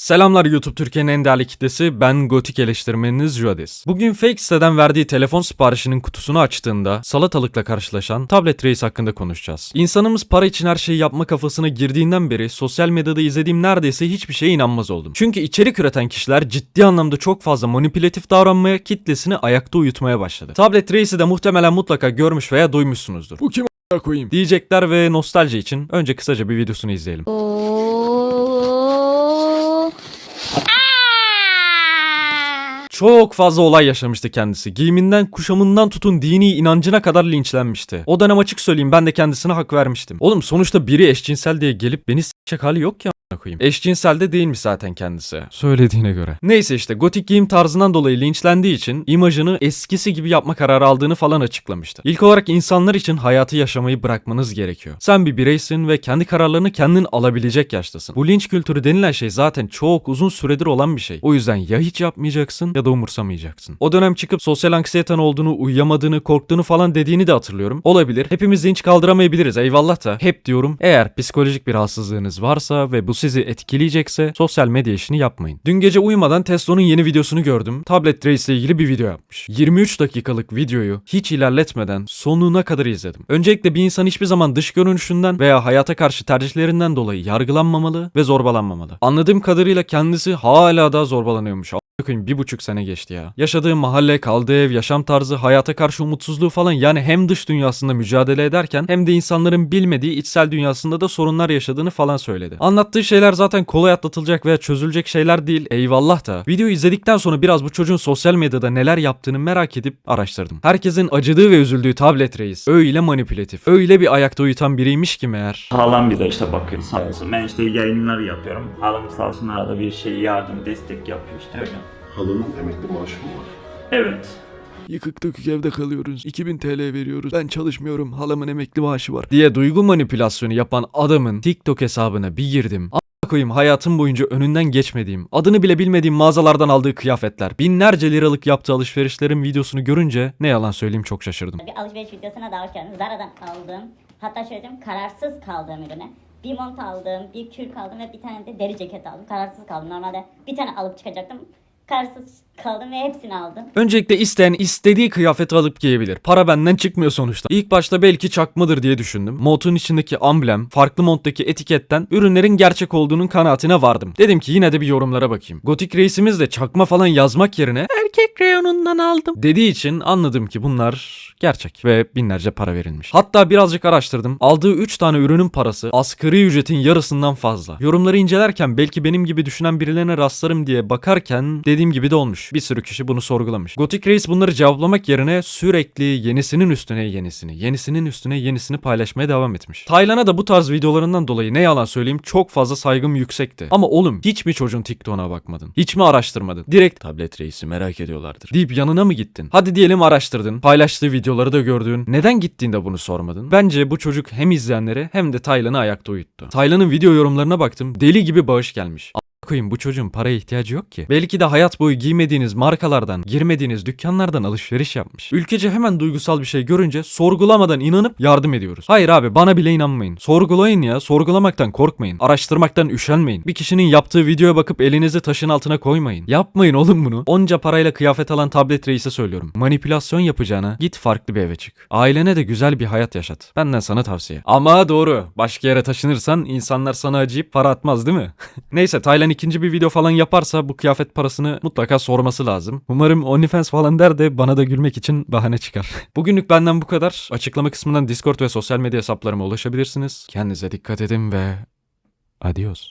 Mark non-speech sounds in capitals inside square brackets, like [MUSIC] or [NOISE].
Selamlar YouTube Türkiye'nin en değerli kitlesi. Ben gotik eleştirmeniniz Jodis. Bugün fake siteden verdiği telefon siparişinin kutusunu açtığında salatalıkla karşılaşan tablet reis hakkında konuşacağız. İnsanımız para için her şeyi yapma kafasına girdiğinden beri sosyal medyada izlediğim neredeyse hiçbir şeye inanmaz oldum. Çünkü içerik üreten kişiler ciddi anlamda çok fazla manipülatif davranmaya, kitlesini ayakta uyutmaya başladı. Tablet reisi de muhtemelen mutlaka görmüş veya duymuşsunuzdur. Bu kim a**a koyayım diyecekler ve nostalji için önce kısaca bir videosunu izleyelim. Oo. Çok fazla olay yaşamıştı kendisi. Giyiminden, kuşamından tutun dini inancına kadar linçlenmişti. O dönem açık söyleyeyim ben de kendisine hak vermiştim. Oğlum sonuçta biri eşcinsel diye gelip beni s**ecek hali yok ya koyayım. Eşcinsel de değilmiş zaten kendisi. Söylediğine göre. Neyse işte gotik giyim tarzından dolayı linçlendiği için imajını eskisi gibi yapma kararı aldığını falan açıklamıştı. İlk olarak insanlar için hayatı yaşamayı bırakmanız gerekiyor. Sen bir bireysin ve kendi kararlarını kendin alabilecek yaştasın. Bu linç kültürü denilen şey zaten çok uzun süredir olan bir şey. O yüzden ya hiç yapmayacaksın ya da umursamayacaksın. O dönem çıkıp sosyal anksiyeten olduğunu, uyuyamadığını, korktuğunu falan dediğini de hatırlıyorum. Olabilir. Hepimiz linç kaldıramayabiliriz eyvallah da. Hep diyorum eğer psikolojik bir rahatsızlığınız varsa ve bu sizi etkileyecekse sosyal medya işini yapmayın. Dün gece uyumadan Tesla'nın yeni videosunu gördüm. Tablet Race ile ilgili bir video yapmış. 23 dakikalık videoyu hiç ilerletmeden sonuna kadar izledim. Öncelikle bir insan hiçbir zaman dış görünüşünden veya hayata karşı tercihlerinden dolayı yargılanmamalı ve zorbalanmamalı. Anladığım kadarıyla kendisi hala da zorbalanıyormuş. Koyayım bir buçuk sene geçti ya. Yaşadığı mahalle, kaldığı ev, yaşam tarzı, hayata karşı umutsuzluğu falan yani hem dış dünyasında mücadele ederken hem de insanların bilmediği içsel dünyasında da sorunlar yaşadığını falan söyledi. Anlattığı şeyler zaten kolay atlatılacak veya çözülecek şeyler değil eyvallah da. Videoyu izledikten sonra biraz bu çocuğun sosyal medyada neler yaptığını merak edip araştırdım. Herkesin acıdığı ve üzüldüğü tablet reis öyle manipülatif, öyle bir ayakta uyutan biriymiş ki meğer. Halam bir de işte bakıyor sağ olsun. Ben işte yayınlar yapıyorum. Halam sağ olsun arada bir şey yardım, destek yapıyor işte öyle. Halının emekli maaşı mı var? Evet. Yıkık dökük evde kalıyoruz. 2000 TL veriyoruz. Ben çalışmıyorum. Halamın emekli maaşı var. Diye duygu manipülasyonu yapan adamın TikTok hesabına bir girdim. A- koyayım hayatım boyunca önünden geçmediğim, adını bile bilmediğim mağazalardan aldığı kıyafetler, binlerce liralık yaptığı alışverişlerin videosunu görünce ne yalan söyleyeyim çok şaşırdım. Bir alışveriş videosuna daha hoş geldiniz. Zara'dan aldığım, hatta şöyle diyeyim kararsız kaldığım ürüne. Bir mont aldım, bir kürk aldım ve bir tane de deri ceket aldım. Kararsız kaldım. Normalde bir tane alıp çıkacaktım. Kararsız kaldım ve hepsini aldım. Öncelikle isteyen istediği kıyafeti alıp giyebilir. Para benden çıkmıyor sonuçta. İlk başta belki çakmadır diye düşündüm. Montun içindeki amblem, farklı monttaki etiketten ürünlerin gerçek olduğunun kanaatine vardım. Dedim ki yine de bir yorumlara bakayım. Gotik reisimiz de çakma falan yazmak yerine erkek reyonundan aldım dediği için anladım ki bunlar gerçek ve binlerce para verilmiş. Hatta birazcık araştırdım. Aldığı 3 tane ürünün parası asgari ücretin yarısından fazla. Yorumları incelerken belki benim gibi düşünen birilerine rastlarım diye bakarken dediğim gibi de olmuş. Bir sürü kişi bunu sorgulamış. Gothic Reis bunları cevaplamak yerine sürekli yenisinin üstüne yenisini, yenisinin üstüne yenisini paylaşmaya devam etmiş. Taylan'a da bu tarz videolarından dolayı ne yalan söyleyeyim çok fazla saygım yüksekti. Ama oğlum hiç mi çocuğun TikTok'una bakmadın? Hiç mi araştırmadın? Direkt tablet reisi merak ediyorlardır. Deyip yanına mı gittin? Hadi diyelim araştırdın. Paylaştığı videoları da gördün. Neden gittiğinde bunu sormadın? Bence bu çocuk hem izleyenleri hem de Taylan'ı ayakta uyuttu. Taylan'ın video yorumlarına baktım. Deli gibi bağış gelmiş koyayım bu çocuğun paraya ihtiyacı yok ki. Belki de hayat boyu giymediğiniz markalardan, girmediğiniz dükkanlardan alışveriş yapmış. Ülkece hemen duygusal bir şey görünce sorgulamadan inanıp yardım ediyoruz. Hayır abi bana bile inanmayın. Sorgulayın ya. Sorgulamaktan korkmayın. Araştırmaktan üşenmeyin. Bir kişinin yaptığı videoya bakıp elinizi taşın altına koymayın. Yapmayın oğlum bunu. Onca parayla kıyafet alan tablet reise söylüyorum. Manipülasyon yapacağına git farklı bir eve çık. Ailene de güzel bir hayat yaşat. Benden sana tavsiye. Ama doğru. Başka yere taşınırsan insanlar sana acıyıp para atmaz değil mi? [LAUGHS] Neyse Taylan ikinci bir video falan yaparsa bu kıyafet parasını mutlaka sorması lazım. Umarım OnlyFans falan der de bana da gülmek için bahane çıkar. [LAUGHS] Bugünlük benden bu kadar. Açıklama kısmından Discord ve sosyal medya hesaplarıma ulaşabilirsiniz. Kendinize dikkat edin ve adios.